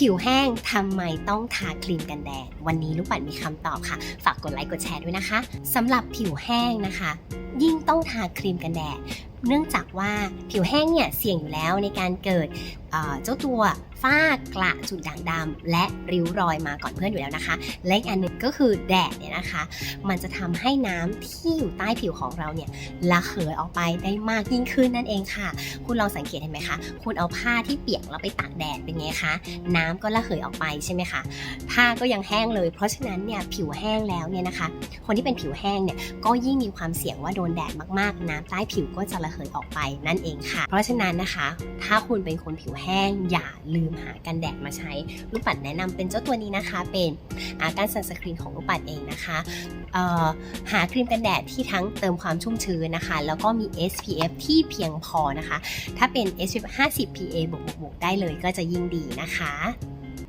ผิวแห้งทำไมต้องทาครีมกันแดด วันนี้ลูกปัดมีคำตอบค่ะ ฝากกดไลค์กดแชร์ด้วยนะคะสำหรับผิวแห้งนะคะ ยิ่งต้องทาครีมกันแดด เนื่องจากว่าผิวแห้งเนี่ยเสี่ยงอยู่แล้วในการเกิดเเจ้าตัวฝ้ากระจุดด่างดำและริ้วรอยมาก่อนเพื่อนอยู่แล้วนะคะ และอีกอันหนึ่งก็คือแดดเนี่ยนะคะ มันจะทำให้น้ำที่อยู่ใต้ผิวของเราเนี่ยระเหยออกไปได้มากยิ่งขึ้นนั่นเองค่ะ คุณลองสังเกตเห็นไหมคะ คุณเอาผ้าที่เปียกแล้วไปตากแดดเป็นไงคะ น้ำก็ระเหยออกไปใช่ไหมคะ ผ้าก็ยังแห้งเลย เพราะฉะนั้นเนี่ยผิวแห้งแล้วเนี่ยนะคะ คนที่เป็นผิวแห้งเนี่ยก็ยิ่งมีความเสี่ยงว่าโดนแดดมากๆ น้ำใต้ผิวก็จะระเหยออกไปนั่นเองค่ะ เพราะฉะนั้นนะคะ ถ้าคุณเป็นคนผิวแห้งอย่าลืมหากันแดดมาใช้ ลูกปัดแนะนำเป็นเจ้าตัวนี้นะคะ เป็นอาการซันสกรีนของลูกปัดเองนะคะหาครีมกันแดดที่ทั้งเติมความชุ่มชื้นนะคะ แล้วก็มี SPF ที่เพียงพอนะคะ ถ้าเป็น SPF 50 PA บวกๆได้เลยก็จะยิ่งดีนะคะ